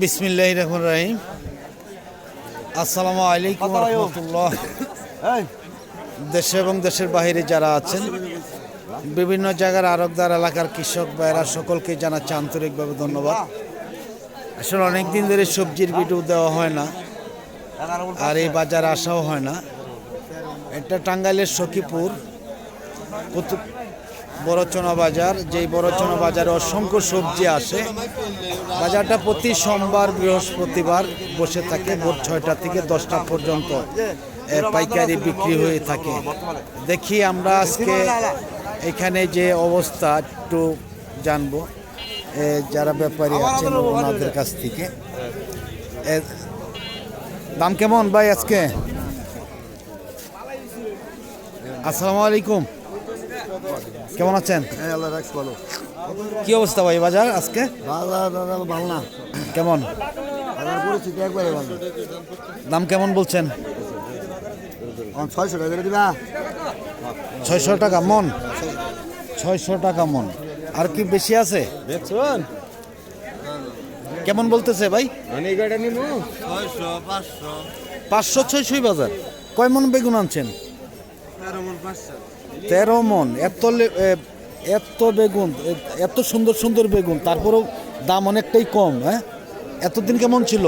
বিসমিল্লাহ রহমান রাহিম। আসসালামু আলাইকুম রহমতুল্লাহ। দেশে এবং দেশের বাইরে যারা আছেন বিভিন্ন জায়গার আরকদার এলাকার কৃষক ভাইয়েরা সকলকে জানাচ্ছে আন্তরিকভাবে ধন্যবাদ। আসলে অনেক দিন ধরে সবজির ভিডিও দেওয়া হয় না আর এই বাজার আসাও হয় না। এটা টাঙ্গাইলের সখীপুর বড়চনা বাজার, যেই বড়চনা বাজারে অসংখ্য সবজি আসে, বাজারটা প্রতি সোমবার, বৃহস্পতিবার বসে থাকে ভোর ছয়টা থেকে দশটা পর্যন্ত। পাইকারি বিক্রি হয়ে থাকে। দেখি আমরা আজকে এখানে যে অবস্থা, একটু জানব। যারা ব্যাপারী আছেন ওনাদের কাছ থেকে। দাম কেমন ভাই আজকে? আসসালামু আলাইকুম। কেমন আছেন? হ্যাঁ আল্লাহ রাখছি ভালো। কি অবস্থা ভাই বাজার আজকে? ভালো দাদা ভালো না। কেমন? আমার পরিস্থিতি একবারে ভালো। দাম কেমন বলছেন? ছয়শো টাকা দিবা। ছয়শো টাকা মন? ছয়শো টাকা মন। আর কি বেশি আছে? দেখছেন? কেমন বলতেছে ভাই? নিবো? পাঁচশো। ছয়শোই বাজার। কয় মন বেগুন আনছেন? তেরো মন এত লে- এ, এত এত বেগুন এত সুন্দর সুন্দর বেগুন তারপরেও দাম অনেকটাই কম হ্যাঁ? এতদিন কেমন ছিল?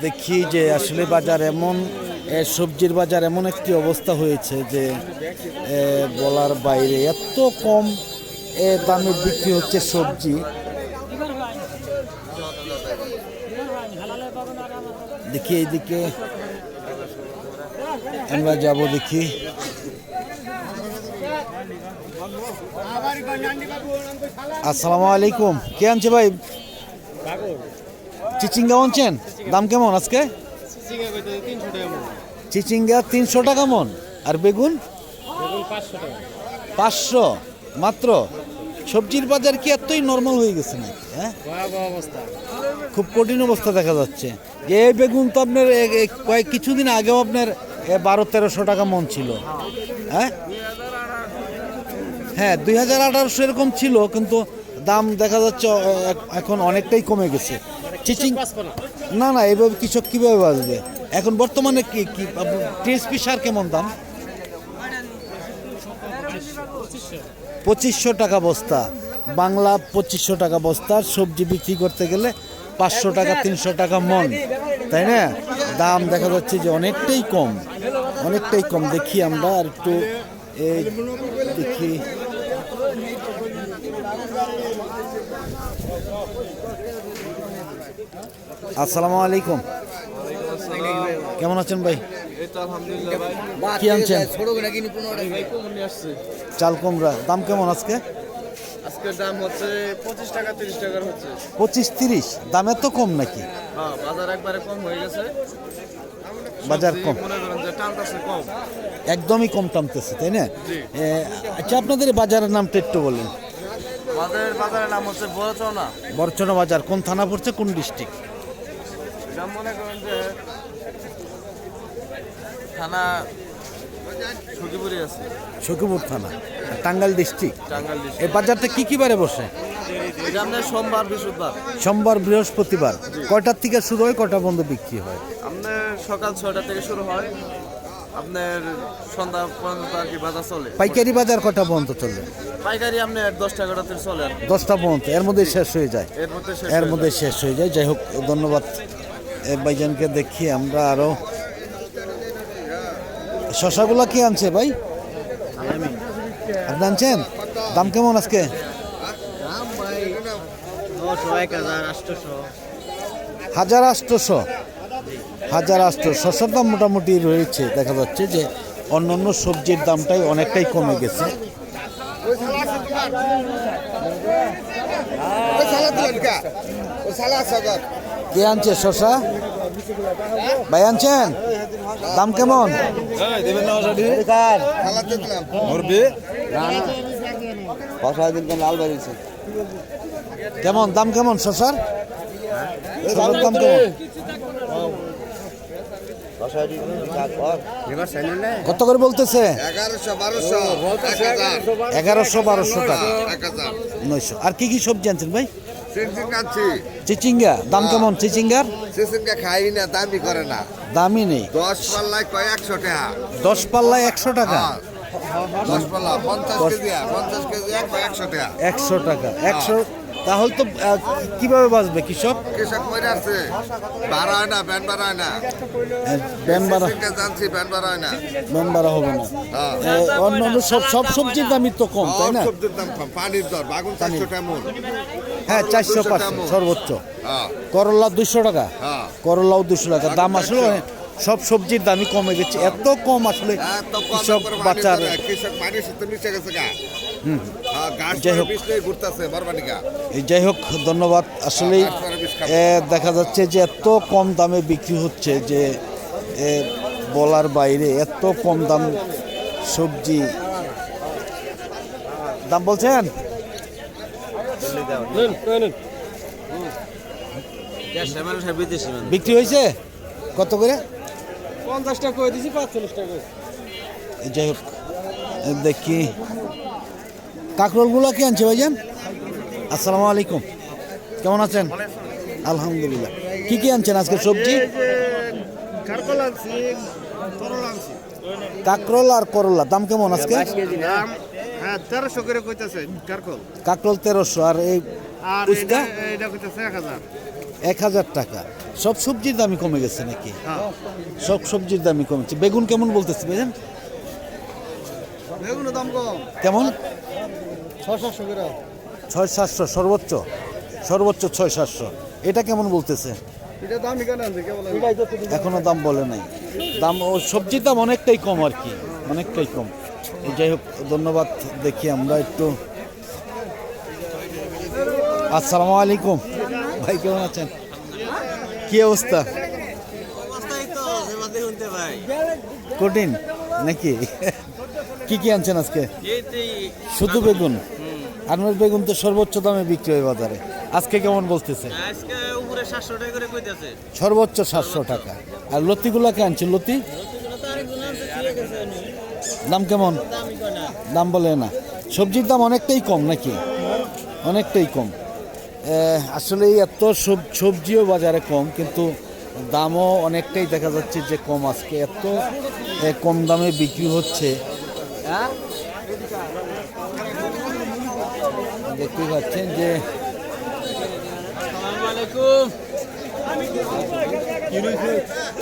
দেখি যে আসলে বাজার এমন সবজির বাজার এমন একটি অবস্থা হয়েছে যে বলার বাইরে এত কম দামে বিক্রি হচ্ছে সবজি। দেখি এইদিকে আমরা যাব দেখি। আসসালামু আলাইকুম। কে আনছে ভাই? চিচিঙ্গা আনছেন? দাম কেমন আজকে? চিচিঙ্গা তিনশো টাকা মন। আর বেগুন? পাঁচশো। মাত্র? সবজির বাজার কি এতই নর্মাল হয়ে গেছে নাকি হ্যাঁ? খুব কঠিন অবস্থা দেখা যাচ্ছে। যে বেগুন তো আপনার কয়েক কিছুদিন আগেও আপনার এ, বারো তেরোশো টাকা মন ছিল। হ্যাঁ? হ্যাঁ দুই হাজার আঠারোশো এরকম ছিল কিন্তু দাম দেখা যাচ্ছে এখন অনেকটাই কমে গেছে। চিচিং না। না এইভাবে কৃষক কীভাবে বাঁচবে? এখন বর্তমানে কি কি টিএসপি সার কেমন দাম? পঁচিশশো টাকা বস্তা। বাংলা পঁচিশশো টাকা বস্তা সবজি বিক্রি করতে গেলে পাঁচশো টাকা তিনশো টাকা মন। তাই না? দাম দেখা যাচ্ছে যে অনেকটাই কম। অনেকটাই কম দেখি আমরা, আর একটু দেখি। আসসালামু আলাইকুম। কেমন আছেন ভাই? কি আনছেন? চাল কুমড়া, দাম কেমন আজকে? আজকের দাম হচ্ছে পঁচিশ টাকা তিরিশ টাকার হচ্ছে পঁচিশ তিরিশ দাম এত কম নাকি? হ্যাঁ একবারে কম হয়ে গেছে। বাজার কম। একদমই কম টানতেছে তাই না? আচ্ছা আপনাদের বাজারের নামটা একটু বলেন। বাজারের নাম হচ্ছে বরচনা বরচনা বাজার কোন থানা পড়ছে কোন ডিস্ট্রিক্ট? মনে করেন যে থানা সখীপুরি থানা টাঙ্গাইল ডিস্ট্রিক্ট টাঙ্গাল ডিস্ট্রিক্ট এই বাজারটা কি কি বারে বসে? আপনার সোমবার বৃহস্পতিবার। সোমবার বৃহস্পতিবার। কয়টার থেকে শুরু হয় কটা বন্ধ বিক্রি হয়? আপনার সকাল ছয়টা থেকে শুরু হয়। আপনার সন্ধ্যা পর্যন্ত আর কি বাজার চলে। পাইকারি বাজার কয়টা বন্ধ চলে? পাইকারি আপনার দশটা এগারোটাতে চলে আর দশটা পর্যন্ত। এর মধ্যে শেষ হয়ে যায়। এর মধ্যে শেষ এর হয়ে মধ্যে শেষ হয়ে যায়। যাই হোক ধন্যবাদ। ভাইজানকে দেখি আমরা আরও শশাগুলা কি আনছে ভাই? আপনি আনছেন? দাম কেমন আজকে? হাজার আটশোশো হাজার হাজার শশার দাম মোটামুটি রয়েছে, দেখা যাচ্ছে যে অন্য অন্য সবজির দামটাই অনেকটাই কমে গেছে। কে আনছে শশা ভাই আনছেন? দাম কেমন? কেমন? দাম কেমন শশার? দাম কেমন? কত করে বলতেছে? এগারোশো বারোশো এগারোশো বারোশো টাকা। নয়শো। আর কি কি সবজি আনছেন ভাই? চিচিঙ্গা। দাম কেমন? চিচিঙ্গার? সিনসিনকে খাই না দামি করে না। দামই নেই। দশ পাল্লায় কয় একশো টাকা? দশ পাল্লায় একশো টাকা? দশ পাল্লা পঞ্চাশ কেজি পঞ্চাশ কেজি এক একশো টাকা? একশো টাকা। একশো তাহলে তো কীভাবে বাঁচবে কৃষক? কৃষক মরে আছে। বাড়ায় না ব্যান বাড়ায় না। ব্যান বাড়া সিনসিনকে জানছি ব্যান বাড়ায় না। ব্যান বাড়া হবে না। হ্যাঁ। অন্য অন্য সব সব সবজির দামই তো কম তাই না? সবজির দাম কম। পানির দর বাগুন চারশো টাকা হ্যাঁ চারশো 200 পাঁচশো সর্বোচ্চ। হ্যাঁ। করলা দুশো টাকা। হ্যাঁ। করলাও দুশো টাকা। দাম আসলে 400 অনেক- সব সবজির দামই কমে গেছে। এত কম আসলে এত কম কৃষক হুম। হ্যাঁ, গাছ যাই হোক। ধন্যবাদ। আসলেই। এ, দেখা যাচ্ছে যে এত কম দামে বিক্রি হচ্ছে যে এ, বলার বাইরে এত কম দাম সবজি। দাম বলছেন? বিক্রি হয়েছে? কত করে? পঞ্চাশ টাকা করে দিছি পাঁচচল্লিশ টাকা এই যাই হোক দেখি। কাঁকরোলগুলো কি আনছে ভাইজান? আসসালামু আলাইকুম। কেমন আছেন? আলহামদুলিল্লাহ। কি কি আনছেন আজকে সবজি? কারকল আনছি তরল আনছি। কাঁকরোল আর করলা দাম কেমন আজকে? হ্যাঁ তেরোশো করে কইতাছে কারকল কাঁকরোল তেরোশো আর এই এক হাজার টাকা। সব সবজির দামই কমে গেছে নাকি? সব সবজির দামই কমেছে বেগুন কেমন বলতেছে বুঝলেন বেগুনের দাম কম। কেমন? ছয় সাতশো ছয় সাতশো সর্বোচ্চ? সর্বোচ্চ ছয় সাতশো। এটা কেমন বলতেছে? এখনও দাম বলে নাই। দাম ও সবজির দাম অনেকটাই কম আর কি অনেকটাই কম। যাই হোক ধন্যবাদ দেখি আমরা একটু। আসসালামু আলাইকুম। ভাই, কেমন আছেন? কি অবস্থা? কঠিন নাকি? কি কি আনছেন আজকে? শুধু বেগুন? আনমের বেগুন তো সর্বোচ্চ দামে বিক্রি হয় বাজারে। আজকে কেমন বলতেছে? সর্বোচ্চ সাতশো টাকা। আর লতিগুলাকে আনছে? লতি? দাম কেমন? দাম বলে না। সবজির দাম অনেকটাই কম নাকি? অনেকটাই কম। আসলে এত সব- সবজিও বাজারে কম কিন্তু দামও অনেকটাই দেখা যাচ্ছে যে কম আজকে। এত কম দামে বিক্রি হচ্ছে। দেখতেই পাচ্ছেন যে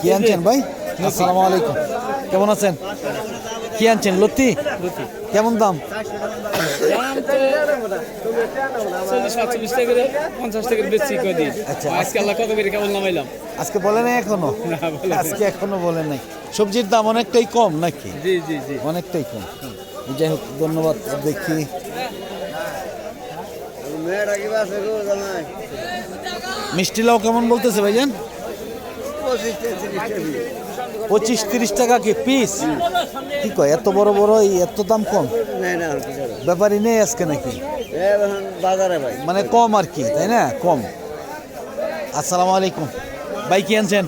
কি আনছেন ভাই? আসসালামু আলাইকুম। কেমন আছেন? কি আনছেন? লতি? কেমন দাম? আচ্ছা, আজকে বলে নাই এখনও। আজকে এখনও বলে নাই। সবজির দাম অনেকটাই কম নাকি? অনেকটাই কম। যাই হোক ধন্যবাদ দেখি। মিষ্টি লাউ কেমন বলতেছে ভাইজান? পঁচিশ তিরিশ টাকা কি পিস কি কয় এত বড় বড় এত দাম কম? ব্যাপারই নেই আজকে নাকি? বাজারে ভাই। মানে কম আর কি তাই না? কম। আসসালামু আলাইকুম। ভাই কি আনছেন?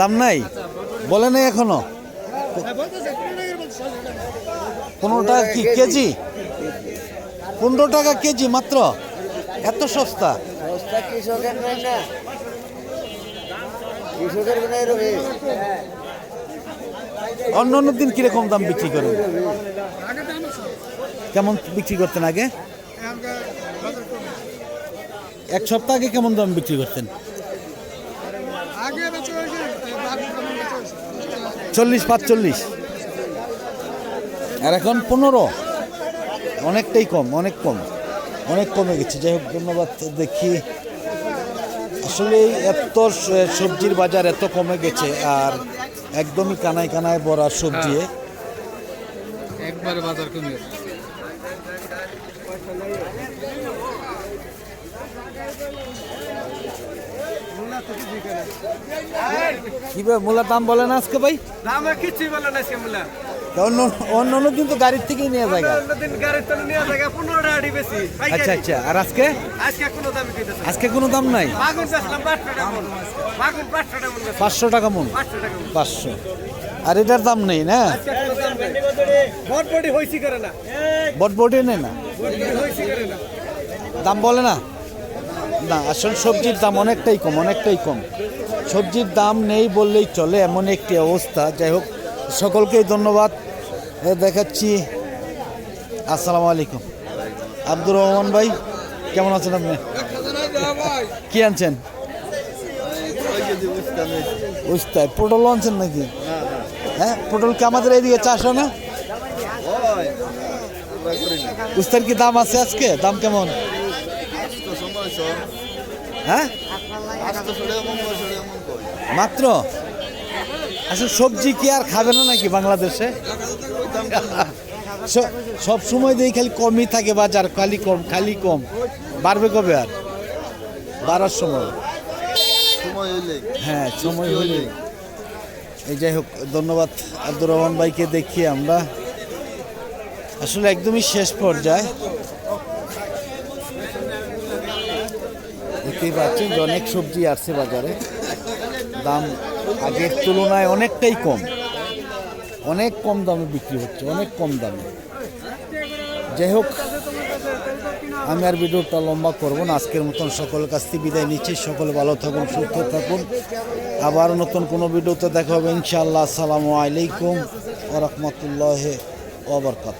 দাম নাই? বলে নাই এখনও? পনেরো টাকা কি কেজি? পনেরো টাকা কেজি মাত্র? এত সস্তা? কৃষকের নাই না। কৃষকের নাই রবি অন্য অন্য দিন কীরকম দাম বিক্রি করেন? কেমন বিক্রি করতেন আগে? এক সপ্তাহ আগে কেমন দাম বিক্রি করতেন? চল্লিশ, পাঁচচল্লিশ। আর এখন পনেরো। অনেকটাই কম, অনেক কম। অনেক কমে গেছে। যাই হোক, ধন্যবাদ। দেখি আসলে এত সবজির বাজার এত কমে গেছে আর একদমই কানায় কানায় ভরা সবজি। একবারে বাজার কমে কি ভাই মূলার দাম বলেন আজকে ভাই? দামে কিছুই বলে না সে মুলা। অন্য অন্য অন্য দিন তো গাড়ির থেকেই নিয়ে যায় গা। দিন গাড়ির তলে নিয়ে জায়গা পনেরো টাকা বেশি। আচ্ছা আচ্ছা আর আজকে? আজকে কোনো দামি আজকে কোনো দাম নাই? পাঁচশো টাকা মন। পাঁচশো আর এটার দাম নেই না? বটবটি হইছি করে না। বটবটি নেই না। দাম বলে না? না আসলে সবজির দাম অনেকটাই কম অনেকটাই কম। সবজির দাম নেই বললেই চলে এমন একটি অবস্থা। যাই হোক সকলকেই ধন্যবাদ। দেখাচ্ছি। আসসালামু আলাইকুম। আব্দুর রহমান ভাই, কেমন আছেন আপনি? কি আনছেন? উস্তায় পটল আনছেন নাকি? হ্যাঁ পটল কি আমাদের এইদিকে চাষ হয় না? উস্তার কি দাম আছে আজকে? দাম কেমন? হ্যাঁ? মাত্র? আসলে সবজি কি আর খাবে না নাকি বাংলাদেশে? সব সময় দেখি খালি কমই থাকে বাজার খালি কম খালি কম। বাড়বে কবে আর? বাড়ার সময়। হ্যাঁ সময় হলে এই যাই হোক ধন্যবাদ আব্দুর রহমান ভাইকে দেখি আমরা। আসলে একদমই শেষ পর্যায়ে। দেখতেই পাচ্ছেন অনেক সবজি আসছে বাজারে। দাম আগের তুলনায় অনেকটাই কম। অনেক কম দামে বিক্রি হচ্ছে, অনেক কম দামে। যাই হোক, আমি আর ভিডিওটা লম্বা করব না, আজকের মতন সকলের কাছ থেকে বিদায় নিচ্ছি। সকলে ভালো থাকুন, সুস্থ থাকুন। আবার নতুন কোনো ভিডিওতে দেখা হবে, ইনশাআল্লাহ। আসসালামু আলাইকুম ওরহমতুল্লাহ ওবরকাত